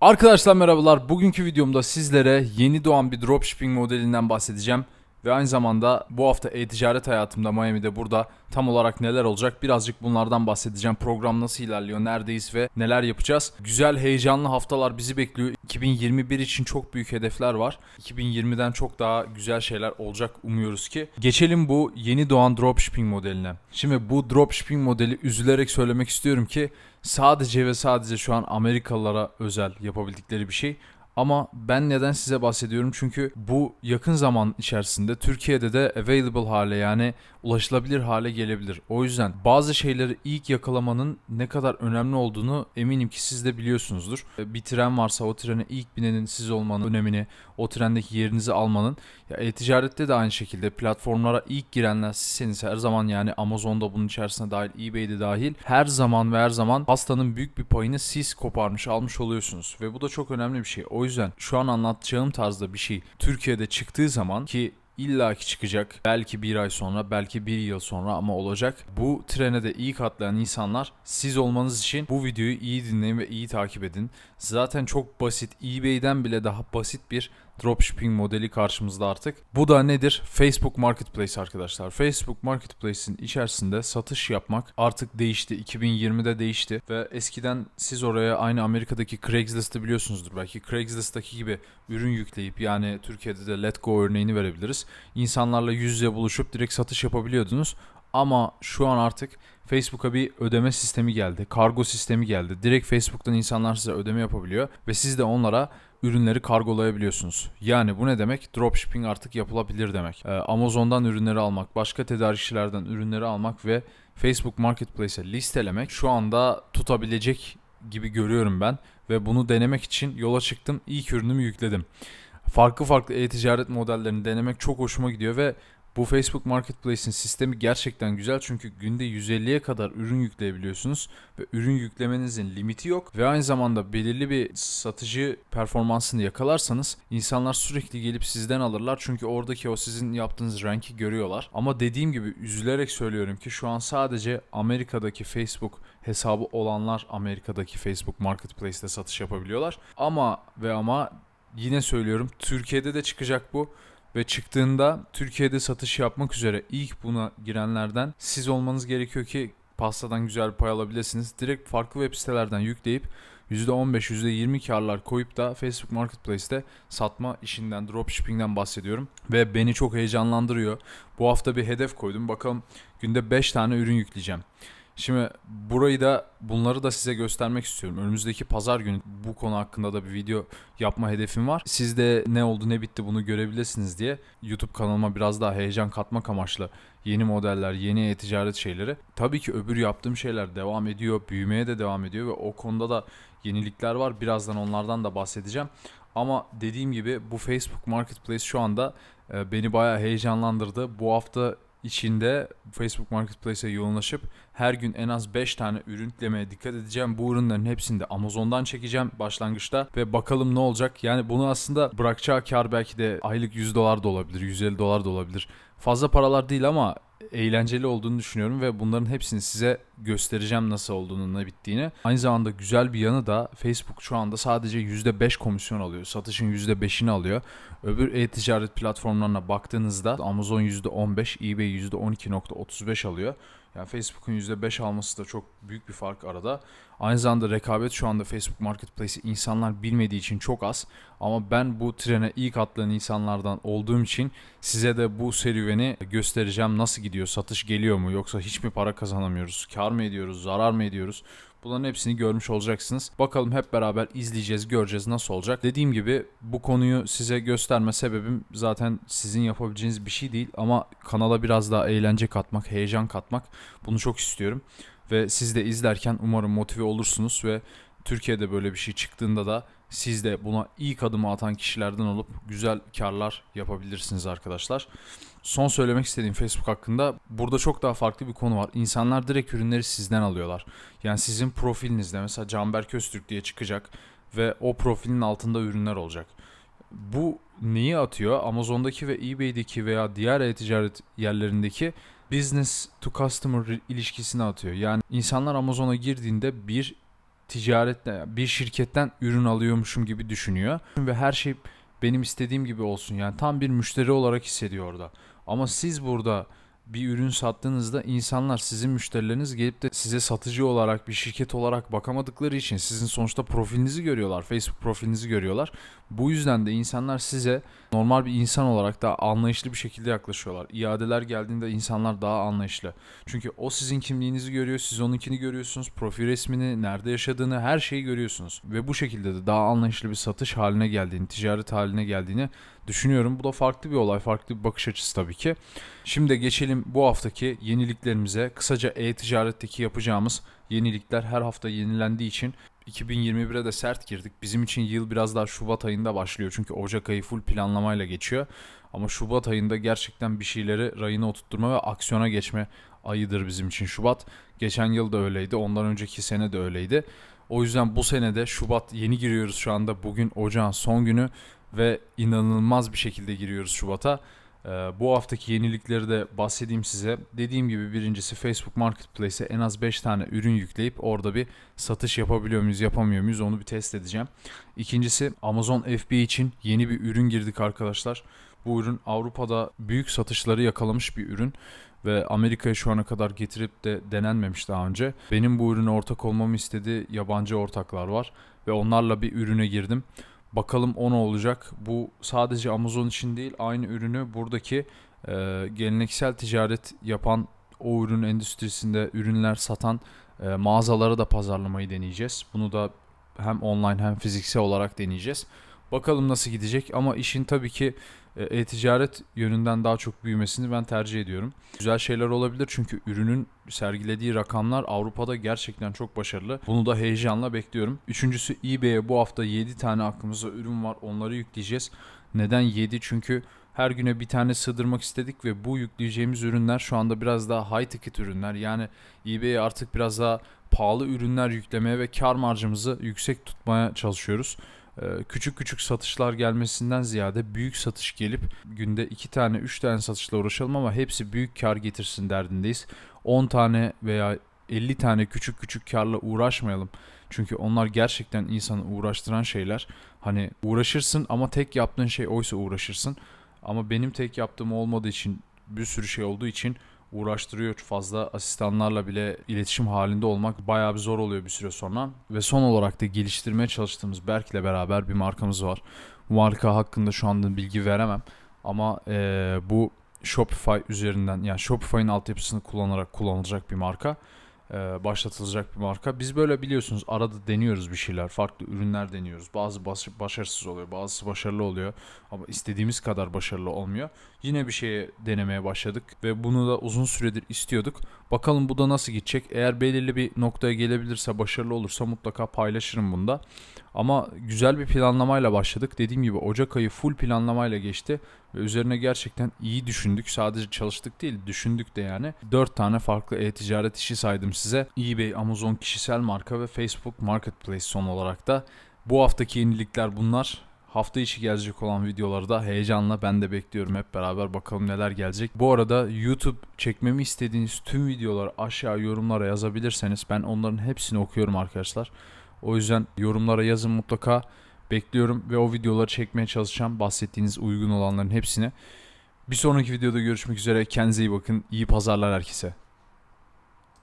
Arkadaşlar merhabalar. Bugünkü videomda sizlere yeni doğan bir dropshipping modelinden bahsedeceğim. Ve aynı zamanda bu hafta e-ticaret hayatımda Miami'de burada tam olarak neler olacak birazcık bunlardan bahsedeceğim. Program nasıl ilerliyor, neredeyiz ve neler yapacağız. Güzel, heyecanlı haftalar bizi bekliyor. 2021 için çok büyük hedefler var. 2020'den çok daha güzel şeyler olacak umuyoruz ki. Geçelim bu yeni doğan dropshipping modeline. Şimdi bu dropshipping modeli üzülerek söylemek istiyorum ki sadece ve sadece şu an Amerikalılara özel yapabildikleri bir şey. Ama ben neden size bahsediyorum? Çünkü bu yakın zaman içerisinde Türkiye'de de available hale yani ulaşılabilir hale gelebilir. O yüzden bazı şeyleri ilk yakalamanın ne kadar önemli olduğunu eminim ki siz de biliyorsunuzdur. Bir tren varsa o trene ilk binenin siz olmanın önemini, o trendeki yerinizi almanın. Ya e-ticarette de aynı şekilde platformlara ilk girenler sizseniz her zaman yani Amazon'da bunun içerisine dahil, eBay'de dahil her zaman ve her zaman pastanın büyük bir payını siz koparmış almış oluyorsunuz. Ve bu da çok önemli bir şey. O yüzden şu an anlatacağım tarzda bir şey Türkiye'de çıktığı zaman ki illaki çıkacak. Belki bir ay sonra, belki bir yıl sonra ama olacak. Bu trene de ilk atlayan insanlar siz olmanız için bu videoyu iyi dinleyin ve iyi takip edin. Zaten çok basit, eBay'den bile daha basit bir dropshipping modeli karşımızda artık. Bu da nedir? Facebook Marketplace arkadaşlar. Facebook Marketplace'in içerisinde satış yapmak artık değişti. 2020'de değişti ve eskiden siz oraya aynı Amerika'daki Craigslist'ı biliyorsunuzdur belki. Craigslist'taki gibi ürün yükleyip yani Türkiye'de de Letgo örneğini verebiliriz. İnsanlarla yüz yüze buluşup direkt satış yapabiliyordunuz. Ama şu an artık Facebook'a bir ödeme sistemi geldi. Kargo sistemi geldi. Direkt Facebook'tan insanlar size ödeme yapabiliyor ve siz de onlara ürünleri kargolayabiliyorsunuz. Yani bu ne demek? Dropshipping artık yapılabilir demek. Ee, Amazon'dan ürünleri almak, başka tedarikçilerden ürünleri almak ve Facebook Marketplace'e listelemek şu anda tutabilecek gibi görüyorum ben ve bunu denemek için yola çıktım. İlk ürünümü yükledim. Farklı farklı e-ticaret modellerini denemek çok hoşuma gidiyor ve bu Facebook Marketplace'in sistemi gerçekten güzel çünkü günde 150'ye kadar ürün yükleyebiliyorsunuz ve ürün yüklemenizin limiti yok ve aynı zamanda belirli bir satıcı performansını yakalarsanız insanlar sürekli gelip sizden alırlar çünkü oradaki o sizin yaptığınız ranki görüyorlar. Ama dediğim gibi üzülerek söylüyorum ki şu an sadece Amerika'daki Facebook hesabı olanlar Amerika'daki Facebook Marketplace'te satış yapabiliyorlar. Ama ve ama yine söylüyorum Türkiye'de de çıkacak bu ve çıktığında Türkiye'de satış yapmak üzere ilk buna girenlerden siz olmanız gerekiyor ki pastadan güzel bir pay alabilirsiniz. Direkt farklı web sitelerden yükleyip %15, %20 karlar koyup da Facebook Marketplace'te satma işinden, dropshipping'den bahsediyorum. Ve beni çok heyecanlandırıyor. Bu hafta bir hedef koydum. Bakalım günde 5 tane ürün yükleyeceğim. Şimdi burayı da bunları da size göstermek istiyorum. Önümüzdeki pazar günü bu konu hakkında da bir video yapma hedefim var. Siz de ne oldu ne bitti bunu görebilirsiniz diye YouTube kanalıma biraz daha heyecan katmak amaçlı yeni modeller, yeni e-ticaret şeyleri. Tabii ki öbür yaptığım şeyler devam ediyor, büyümeye de devam ediyor ve o konuda da yenilikler var. Birazdan onlardan da bahsedeceğim. Ama dediğim gibi bu Facebook Marketplace şu anda e, beni bayağı heyecanlandırdı. Bu hafta içinde Facebook Marketplace'e yoğunlaşıp her gün en az 5 tane ürün yüklemeye dikkat edeceğim. Bu ürünlerin hepsini de Amazon'dan çekeceğim başlangıçta ve bakalım ne olacak. Yani bunu aslında bırakacağı kar belki de aylık 100 dolar da olabilir, 150 dolar da olabilir. Fazla paralar değil ama eğlenceli olduğunu düşünüyorum ve bunların hepsini size göstereceğim nasıl olduğunu ne bittiğini. Aynı zamanda güzel bir yanı da Facebook şu anda sadece %5 komisyon alıyor. Satışın %5'ini alıyor. Öbür e-ticaret platformlarına baktığınızda Amazon %15, eBay %12.35 alıyor. Yani Facebook'un %5 alması da çok büyük bir fark arada. Aynı zamanda rekabet şu anda Facebook Marketplace'i insanlar bilmediği için çok az. Ama ben bu trene ilk atlayan insanlardan olduğum için size de bu serüveni göstereceğim. Nasıl gidiyor? Satış geliyor mu? Yoksa hiç mi para kazanamıyoruz? Kar mı ediyoruz? Zarar mı ediyoruz? Bunların hepsini görmüş olacaksınız. Bakalım hep beraber izleyeceğiz, göreceğiz nasıl olacak. Dediğim gibi bu konuyu size gösterme sebebim zaten sizin yapabileceğiniz bir şey değil ama kanala biraz daha eğlence katmak, heyecan katmak bunu çok istiyorum. Ve siz de izlerken umarım motive olursunuz ve Türkiye'de böyle bir şey çıktığında da siz de buna ilk adımı atan kişilerden olup güzel karlar yapabilirsiniz arkadaşlar. Son söylemek istediğim Facebook hakkında burada çok daha farklı bir konu var. İnsanlar direkt ürünleri sizden alıyorlar. Yani sizin profilinizde mesela Canberk Öztürk diye çıkacak ve o profilin altında ürünler olacak. Bu neyi atıyor? Amazon'daki ve eBay'deki veya diğer e-ticaret yerlerindeki business to customer ilişkisini atıyor. Yani insanlar Amazon'a girdiğinde bir ticaretle bir şirketten ürün alıyormuşum gibi düşünüyor ve her şey benim istediğim gibi olsun yani tam bir müşteri olarak hissediyor orada. Ama siz burada bir ürün sattığınızda insanlar sizin müşterileriniz gelip de size satıcı olarak bir şirket olarak bakamadıkları için sizin sonuçta profilinizi görüyorlar. Facebook profilinizi görüyorlar. Bu yüzden de insanlar size normal bir insan olarak daha anlayışlı bir şekilde yaklaşıyorlar. İadeler geldiğinde insanlar daha anlayışlı. Çünkü o sizin kimliğinizi görüyor, siz onunkini görüyorsunuz, profil resmini, nerede yaşadığını, her şeyi görüyorsunuz. Ve bu şekilde de daha anlayışlı bir satış haline geldiğini, ticaret haline geldiğini düşünüyorum. Bu da farklı bir olay, farklı bir bakış açısı tabii ki. Şimdi geçelim bu haftaki yeniliklerimize. Kısaca e-ticaretteki yapacağımız yenilikler her hafta yenilendiği için 2021'e de sert girdik. Bizim için yıl biraz daha Şubat ayında başlıyor. Çünkü Ocak ayı full planlamayla geçiyor. Ama Şubat ayında gerçekten bir şeyleri rayına oturtturma ve aksiyona geçme ayıdır bizim için Şubat. Geçen yıl da öyleydi. Ondan önceki sene de öyleydi. O yüzden bu senede Şubat yeni giriyoruz şu anda. Bugün ocağın son günü ve inanılmaz bir şekilde giriyoruz Şubat'a. Ee, bu haftaki yenilikleri de bahsedeyim size. Dediğim gibi birincisi Facebook Marketplace'e en az 5 tane ürün yükleyip orada bir satış yapabiliyor muyuz, yapamıyor muyuz onu bir test edeceğim. İkincisi Amazon FB için yeni bir ürün girdik arkadaşlar. Bu ürün Avrupa'da büyük satışları yakalamış bir ürün ve Amerika'ya şu ana kadar getirip de denenmemiş daha önce. Benim bu ürüne ortak olmamı istediği yabancı ortaklar var ve onlarla bir ürüne girdim. Bakalım o ne olacak. Bu sadece Amazon için değil aynı ürünü buradaki e, geleneksel ticaret yapan o ürün endüstrisinde ürünler satan e, mağazalara da pazarlamayı deneyeceğiz. Bunu da hem online hem fiziksel olarak deneyeceğiz. Bakalım nasıl gidecek ama işin tabii ki e, e-ticaret yönünden daha çok büyümesini ben tercih ediyorum. Güzel şeyler olabilir çünkü ürünün sergilediği rakamlar Avrupa'da gerçekten çok başarılı. Bunu da heyecanla bekliyorum. Üçüncüsü eBay'e bu hafta 7 tane aklımızda ürün var. Onları yükleyeceğiz. Neden 7? Çünkü her güne bir tane sığdırmak istedik ve bu yükleyeceğimiz ürünler şu anda biraz daha high ticket ürünler. Yani eBay'e artık biraz daha pahalı ürünler yüklemeye ve kar marjımızı yüksek tutmaya çalışıyoruz. Ee, küçük küçük satışlar gelmesinden ziyade büyük satış gelip günde 2 tane 3 tane satışla uğraşalım ama hepsi büyük kar getirsin derdindeyiz. 10 tane veya 50 tane küçük küçük karla uğraşmayalım. Çünkü onlar gerçekten insanı uğraştıran şeyler. Hani uğraşırsın ama tek yaptığın şey oysa uğraşırsın. Ama benim tek yaptığım olmadığı için bir sürü şey olduğu için uğraştırıyor. Fazla asistanlarla bile iletişim halinde olmak bayağı bir zor oluyor bir süre sonra. Ve son olarak da geliştirmeye çalıştığımız Berk'le beraber bir markamız var. Marka hakkında şu anda bilgi veremem. Ama eee, bu Shopify üzerinden yani Shopify'ın altyapısını kullanarak kullanılacak bir marka. Eee, başlatılacak bir marka. Biz böyle biliyorsunuz arada deniyoruz bir şeyler. Farklı ürünler deniyoruz. Bazı baş- başarısız oluyor. Bazısı başarılı oluyor. Ama istediğimiz kadar başarılı olmuyor. Yine bir şeye denemeye başladık ve bunu da uzun süredir istiyorduk. Bakalım bu da nasıl gidecek. Eğer belirli bir noktaya gelebilirse, başarılı olursa mutlaka paylaşırım bunda. Ama güzel bir planlamayla başladık. Dediğim gibi Ocak ayı full planlamayla geçti ve üzerine gerçekten iyi düşündük. Sadece çalıştık değil, düşündük de yani. 4 tane farklı e-ticaret işi saydım size. eBay, Amazon kişisel marka ve Facebook Marketplace son olarak da. Bu haftaki yenilikler bunlar. Hafta içi gelecek olan videoları da heyecanla ben de bekliyorum hep beraber bakalım neler gelecek. Bu arada YouTube çekmemi istediğiniz tüm videoları aşağı yorumlara yazabilirseniz ben onların hepsini okuyorum arkadaşlar. O yüzden yorumlara yazın mutlaka bekliyorum ve o videoları çekmeye çalışacağım. Bahsettiğiniz uygun olanların hepsini. Bir sonraki videoda görüşmek üzere. Kendinize iyi bakın. İyi pazarlar herkese.